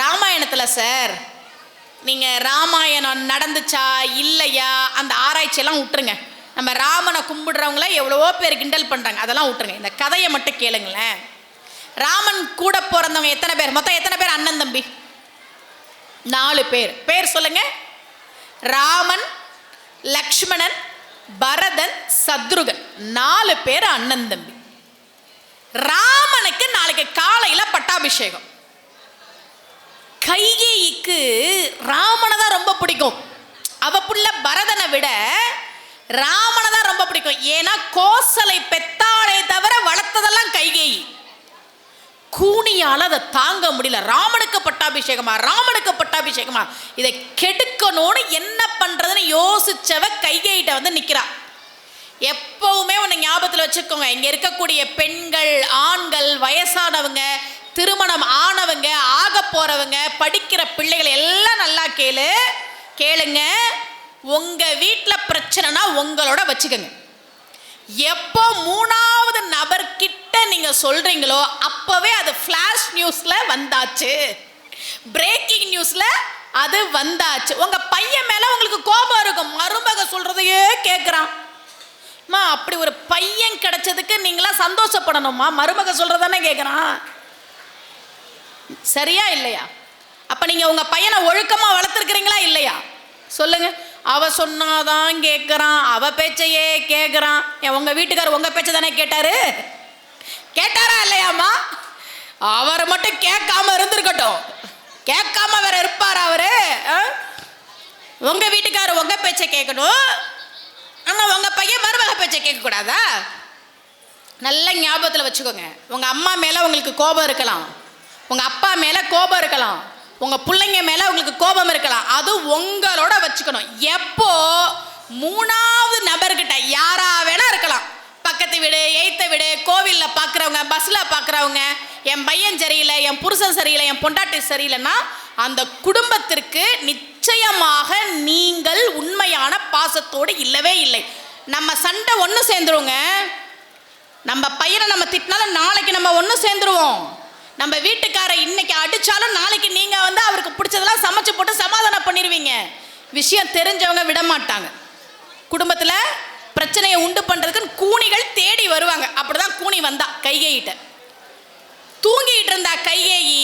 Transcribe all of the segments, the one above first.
ராமாயணத்தில் சார் நீங்கள் ராமாயணம் நடந்துச்சா இல்லையா அந்த ஆராய்ச்சியெல்லாம் விட்டுருங்க நம்ம ராமனை கும்பிடுறவங்கள எவ்வளவோ பேர் கிண்டல் பண்ணுறாங்க அதெல்லாம் விட்டுருங்க இந்த கதையை மட்டும் கேளுங்களேன். ராமன் கூட பிறந்தவங்க எத்தனை பேர்? மொத்தம் எத்தனை பேர்? அண்ணன் தம்பி? நாலு பேர். பேர் சொல்லுங்க. ராமன் லக்ஷ்மணன் பரதன் சத்ருகன். நாலு பேர் அண்ணன் தம்பி. ராமனுக்கு நாளைக்கு காலையில் பட்டாபிஷேகம். கைகேயிக்கு ராமனை தான் ரொம்ப பிடிக்கும். அவ புள்ள பரதனை விட ராமனை தான் ரொம்ப பிடிக்கும். ஏன்னா கோசலை பெத்தாளை தவிர வளர்த்ததெல்லாம் கைகேயி. கூனியால் அதை தாங்க முடியல. ராமனுக்கு பட்டாபிஷேகமா? ராமனுக்கு பட்டாபிஷேகமா? இதை கெடுக்கணும்னு என்ன பண்ணுறதுன்னு யோசிச்சவ கைகேயிட்ட வந்து நிக்கிறா. எப்பவுமே ஒன்று ஞாபகத்தில் வச்சுக்கோங்க. இங்கே இருக்கக்கூடிய பெண்கள் ஆண்கள் வயசானவங்க திருமணம் ஆனவங்க ஆக போறவங்க படிக்கிற பிள்ளைகள் எல்லாம் நல்லா கேளு. கேளுங்க. உங்க வீட்டில் பிரச்சனைனா உங்களோட வச்சுக்கோங்க. எப்போ மூணாவது நபர்கிட்ட நீங்க சொல்றீங்களோ அப்பவே அது ஃபிளாஷ் நியூஸ்ல வந்தாச்சு. பிரேக்கிங் நியூஸ்ல அது வந்தாச்சு. உங்க பையன் மேல உங்களுக்கு கோபம் இருக்கும். மருமக சொல்றதையே கேட்குறான் அம்மா அப்படி ஒரு பையன் கிடைச்சதுக்கு நீங்களா சந்தோஷப்படணுமா மருமக சொல்றதானே கேட்குறான் சரியா இல்லையா? அப்போ நீங்கள் உங்கள் பையனை ஒழுக்கமாக வளர்த்துருக்குறீங்களா இல்லையா? சொல்லுங்கள் அவள் சொன்னால் சொன்னாதான் கேட்குறான் அவள் பேச்சையே கேட்குறான் என் உங்கள் வீட்டுக்காரர் உங்கள் பேச்சை தானே கேட்டார்? கேட்டாரா இல்லையாம்மா? அவர் மட்டும் கேட்காம இருந்திருக்கட்டும். கேட்காம வேற இருப்பாரா அவர்? ஆ? உங்க வீட்டுக்காரர் உங்கள் பேச்சை கேட்கணும். ஆனால் உங்கள் பையன் மருமக பேச்சை கேட்கக்கூடாதா? நல்ல ஞாபகத்தில் வச்சுக்கோங்க. உங்கள் அம்மா மேலே உங்களுக்கு கோபம் இருக்கலாம். உங்க அப்பா மேல கோபம் இருக்கலாம். உங்க பிள்ளைங்க மேல உங்களுக்கு கோபம் இருக்கலாம். அது உங்களோட வச்சுக்கணும். எப்போ மூணாவது நபர்கிட்ட யாரா வேணா இருக்கலாம். பக்கத்து வீடு எய்த்த வீடு கோவில்ல பார்க்குறவங்க பஸ்ல பார்க்குறவங்க என் பையன் சரியில்லை என் புருஷன் சரியில்லை என் பொண்டாட்டி சரியில்லைன்னா அந்த குடும்பத்திற்கு நிச்சயமாக நீங்கள் உண்மையான பாசத்தோடு இல்லவே இல்லை. நம்ம சண்டை ஒன்று சேர்ந்துருவோங்க நம்ம பையனை நம்ம திட்டினாலும் நாளைக்கு நம்ம ஒன்று சேர்ந்துருவோம். நம்ம வீட்டுக்கார இன்னைக்கு அடிச்சாலும் நாளைக்கு நீங்க வந்து அவருக்கு பிடிச்சதெல்லாம் சமைச்சு போட்டு சமாதானம் பண்ணிடுவீங்க. விஷயம் தெரிஞ்சவங்க விட மாட்டாங்க குடும்பத்தில் பிரச்சனையை உண்டு பண்ணுறதுக்குன்னு கூணிகள் தேடி வருவாங்க. அப்படிதான் கூனி வந்தா கைகேயிட்ட. தூங்கிட்டு இருந்தா கைகேயி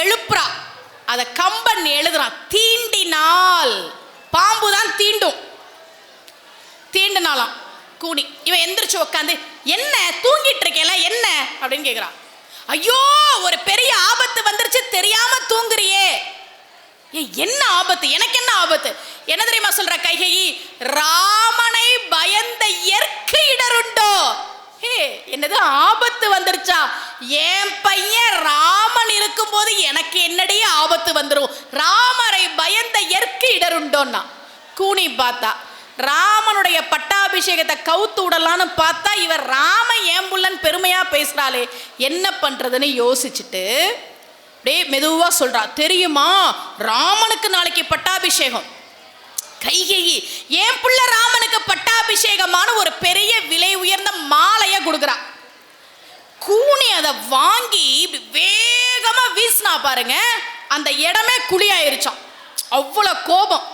எழுப்புறா. அதை கம்பன் எழுதுறான். தீண்டினால். பாம்பு தான் தீண்டும். தீண்டினாலாம் கூனி. இவன் எந்திரிச்சு உட்காந்து என்ன? தூங்கிட்டு இருக்கேல? என்ன? அப்படின்னு கேட்குறான் ஐயோ ஒரு பெரிய ஆபத்து வந்துருச்சு தெரியாம தூங்குறியே. என்ன ஆபத்து? எனக்கு என்ன ஆபத்து? என்ன தெரியுமா சொல்ற கைகை? ராமனை பயந்த இயற்கை இடருண்டோ. ஹே என்னது ஆபத்து வந்துருச்சா? என் பையன் ராமன் இருக்கும்போது எனக்கு என்னடைய ஆபத்து வந்துடும் ராமரை பயந்த இயற்கை இடருண்டோன்னா. கூனி பார்த்தா ராமனுடைய பட்டாபிஷேகத்தை கவுத்து விடலான்னு பார்த்தா இவர் ராம ஏம்புள்ளன் பெருமையா பேசுறாளே? என்ன பண்றதுன்னு யோசிச்சுட்டு அப்படியே மெதுவா சொல்றா தெரியுமா? ராமனுக்கு நாளைக்கு பட்டாபிஷேகம். கைகேயி என் புள்ள ராமனுக்கு பட்டாபிஷேகமான ஒரு பெரிய விலை உயர்ந்த மாலையை கொடுக்குறா. கூனி அதை வாங்கி இப்படி வேகமா வீசினா பாருங்க அந்த இடமே குழி ஆயிருச்சான் அவ்வளோ கோபம்.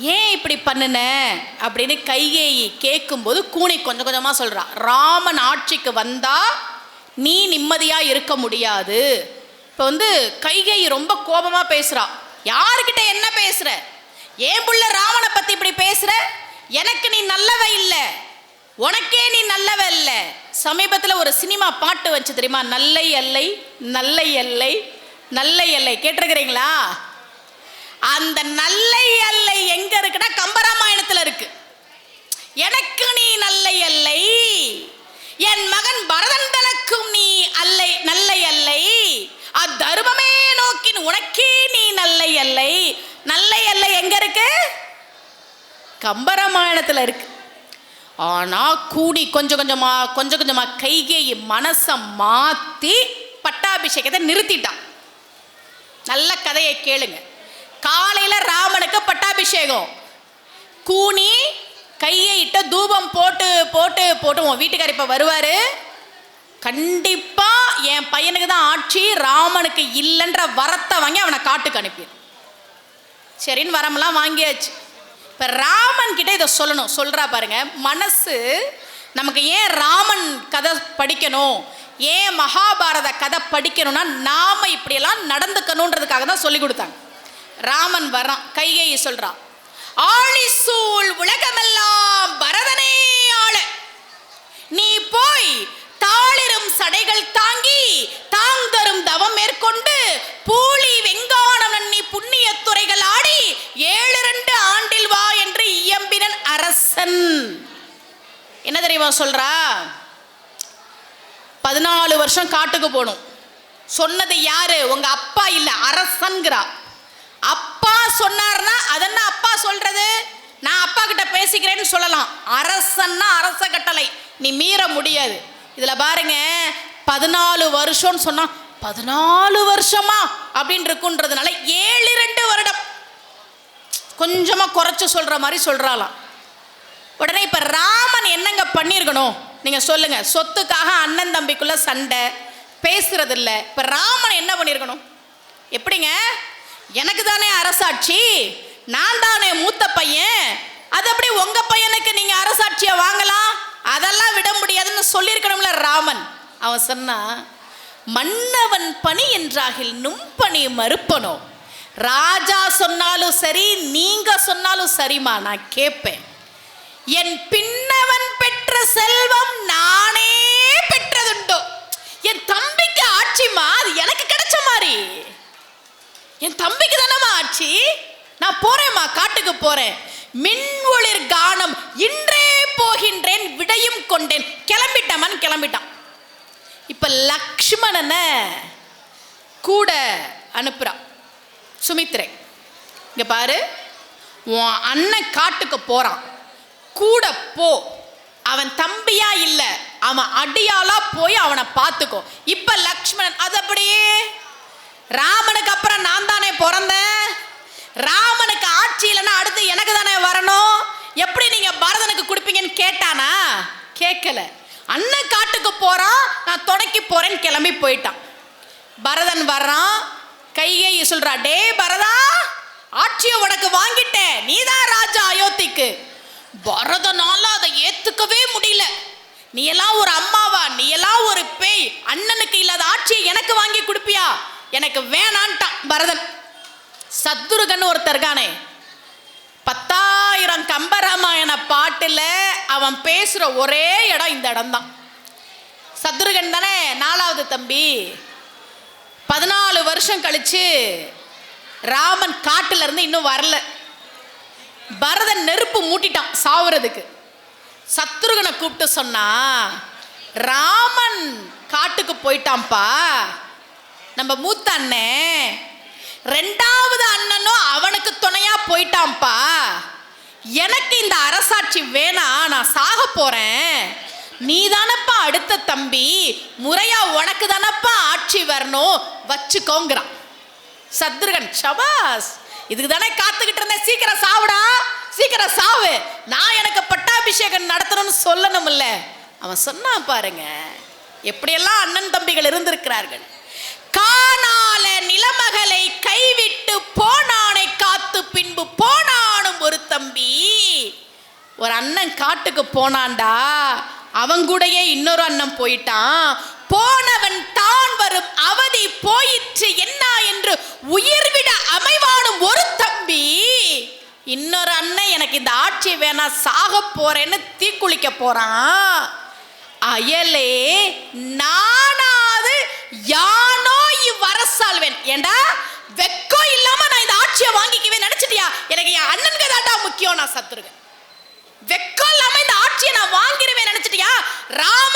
ஏன் இப்படி பண்ணுன? அப்படின்னு கைகேயி கேட்கும்போது கூனை கொஞ்சம் கொஞ்சமாக சொல்றா. ராமன் ஆட்சிக்கு வந்தால் நீ நிம்மதியாக இருக்க முடியாது. இப்போ வந்து கைகேயி ரொம்ப கோபமாக பேசுறா. யாருக்கிட்ட என்ன பேசுகிற ஏன் புள்ள ராவனை பற்றி இப்படி பேசுகிற எனக்கு நீ நல்லவ இல்லை. உனக்கே நீ நல்லவ இல்லை. சமீபத்தில் ஒரு சினிமா பாட்டு வச்சு தெரியுமா? நல்லை எல்லை நல்லை எல்லை நல்லை எல்லை கேட்டிருக்கிறீங்களா? அந்த நல்லை அல்லை எங்க இருக்குன்னா கம்பராமாயணத்துல இருக்கு. எனக்கு நீ நல்லை அல்லை என் மகன் பரதன் தனக்கும் நீ அல்லை நல்லை அல்லை. அத்தர்மமே நோக்கின் உனக்கே நீ நல்லை அல்லை. நல்லை அல்லை எங்க இருக்கு? கம்பராமாயணத்துல இருக்கு. ஆனா கூடி கொஞ்சம் கொஞ்சமா கொஞ்சம் கொஞ்சமா கைகேயி மனசை மாத்தி பட்டாபிஷேகத்தை நிறுத்திட்டான். நல்ல கதையை கேளுங்க. காலையில ராமனுக்கு பட்டாபிஷேகம். கூனி கையை இட்ட தூபம் போட்டு போட்டு போட்டு உன் வீட்டுக்கார் வருவார். கண்டிப்பாக என் பையனுக்கு தான் ஆட்சி ராமனுக்கு இல்லைன்ற வரத்தை வாங்கி அவனை காட்டுக்கு அனுப்பிடு சரின்னு வரமெல்லாம் வாங்கியாச்சு. இப்போ ராமன் கிட்டே இதை சொல்லணும். சொல்கிறா பாருங்க மனசு நமக்கு ஏன் ராமன் கதை படிக்கணும்? ஏன் மகாபாரத கதை படிக்கணும்னா நாம இப்படியெல்லாம் நடந்துக்கணுன்றதுக்காக தான் சொல்லி கொடுத்தாங்க. ராமன் வர்றான் கைகை சொல்றான் ஆழிசூழ் உலகமெல்லாம் பரதனே ஆள. நீ போய் தாளிரும் சடைகள் தாங்கி தாங் தரும் தவம் மேற்கொண்டு பூலி வெங்கானம் நன்னி புண்ணிய துறைகள் ஆடி ஏழு ரெண்டு ஆண்டில் வா என்று இயம்பினன் அரசன். என்ன தெரியுமா சொல்றா? பதினாலு வருஷம் காட்டுக்கு போகணும். சொன்னது யாரு? உங்க அப்பா இல்ல அரசன்கிறா. சொன்னார்னா அதென்ன அப்பா சொல்றது? நான் அப்பா கிட்ட பேசிக்கிறேன்னு சொல்லலாம். அரசன்னா அரச கட்டளை. நீ மீற முடியாது. இதுல பாருங்க பதினாலு வருஷம்னு சொன்னா பதினாலு வருஷமா அப்படின்னு இருக்குன்றதுனால ஏழு ரெண்டு வருடம். கொஞ்சமா குறைச்சு சொல்ற மாதிரி சொல்றாளாம். உடனே இப்ப ராமன் என்னங்க பண்ணியிருக்கணும் நீங்க சொல்லுங்க. சொத்துக்காக அண்ணன் தம்பிக்குள்ள சண்டை பேசுறது இல்ல இப்ப ராமன் என்ன பண்ணியிருக்கணும் எப்படிங்க? எனக்கு தானே அரசாட்சி? நான் தானே மூத்த பையன்? அது அப்படி உங்க பையனுக்கு நீங்க அரசாட்சியை வாங்கலாம்? அதெல்லாம் விட முடியாதுன்னு சொல்லியிருக்கணும்ல ராமன். அவன் சொன்னா மன்னவன் பணி என்றாகில் நும்பணி மறுப்பனோ? ராஜா சொன்னாலும் சரி நீங்க சொன்னாலும் சரிம்மா நான் கேட்பேன். என் பின்னவன் பெற்ற செல்வம் நானே பெற்றதுண்டோ என் தம்பிக்கு ஆட்சிமா அது எனக்கு கிடைச்ச மாதிரி என் தம்பிக்கு தானம்மா ஆட்சி நான் போறேம்மா போறேன். மின்ஒளிர் கானம் இன்றே போகின்றேன் விடையும் கொண்டேன். கிளம்பிட்டவன் கிளம்பிட்டான். இப்ப லக்ஷ்மணனை கூட அனுப்புறான் சுமித்ரை. இங்க பாரு உன் அண்ணன் காட்டுக்கு போறான். கூட போ அவன் தம்பியா இல்ல அவன் அடியாலா போய் அவனை பார்த்துக்கோ இப்ப லக்ஷ்மணன் அது அப்படியே ராமனுக்கு அப்புறம் நான் தானே பிறந்தேன்? ராமன் ஆட்சி இல்லைன்னா அடுத்து எனக்கு தானே வரணும் எப்படி நீங்க பரதனுக்கு கொடுப்பீங்கன்னு கேட்டானா? கேட்கல. அண்ணன் காட்டுக்கு போறான் நான் தொடக்கி போகிறேன்னு கிளம்பி போயிட்டான். பரதன் வர்றான் கையை சொல்றா டே பரதா ஆட்சியை உனக்கு வாங்கிட்டேன். நீதான் ராஜா அயோத்திக்கு. பரதனால அதை ஏத்துக்கவே முடியல. நீ எல்லாம் ஒரு அம்மாவா? நீ எல்லாம் ஒரு பேய். அண்ணனுக்கு இல்லாத ஆட்சியை எனக்கு வாங்கி கொடுப்பியா? எனக்கு வேணான்ட்டான் பரதன். சத்துருகன் ஒருத்தர் கானே பத்தாயிரம் கம்பராமாயண பாட்டு அவன் பேசுகிற ஒரே இடம் இந்த இடம்தான். சத்ருகன் தானே? நாலாவது தம்பி. பதினாலு வருஷம் கழிச்சு ராமன் காட்டுல இருந்து இன்னும் வரல. பரதன் நெருப்பு மூட்டிட்டான் சாவுறதுக்கு. சத்ருகனை கூப்பிட்டு சொன்னா ராமன் காட்டுக்கு போயிட்டான்ப்பா. நம்ம மூத்த அண்ணன் ரெண்டாவது அண்ணனும் அவனுக்கு துணையா போயிட்டான்ப்பா. எனக்கு இந்த அரசாட்சி வேணாம் நான் சாக போறேன். நீ தானப்பா அடுத்த தம்பி. முறையா உனக்கு தானப்பா ஆட்சி வரணும். வச்சுக்கோங்கிறான். சத்ருகன் சபாஸ் இதுக்கு தானே காத்துக்கிட்டு இருந்தேன். சீக்கிரம் சாவுடா. சீக்கிரம் சாவு. நான் எனக்கு பட்டாபிஷேகம் நடத்தணும்னு சொல்லணும்ல. அவன் சொன்னான் பாருங்க. எப்படியெல்லாம் அண்ணன் தம்பிகள் இருந்திருக்கிறார்கள். காணால நிலமகளை கை போனானை காத்து பின்பு போனானும் ஒரு தம்பி ஒரு அண்ணன் காட்டுக்கு போனான்டா. அவன் கூடயே இன்னொரு அண்ணன் போயிட்டான். போனவன் தான் வரும் அவதி போயிற்று என்ன என்று உயிர்விட அமைவானும் ஒரு தம்பி. இன்னொரு அண்ணன் எனக்கு இந்த ஆட்சி வேணாம் சாக போறேன்னு தீக்குளிக்க போறான். அயலே நானாவது யானோ இவ்வரசால்வேன் ஏண்டா? வெக்கம் இல்லாம நான் இந்த ஆட்சியை வாங்கிக்கவே நினைச்சிட்டியா? எனக்கு என் அண்ணனுக்கு தாண்டா முக்கியம் நான் சத்துருக்கேன் வெக்கம் இல்லாம இந்த ஆட்சியை நான் வாங்கிடுவேன் நினைச்சிட்டியா? ராமன்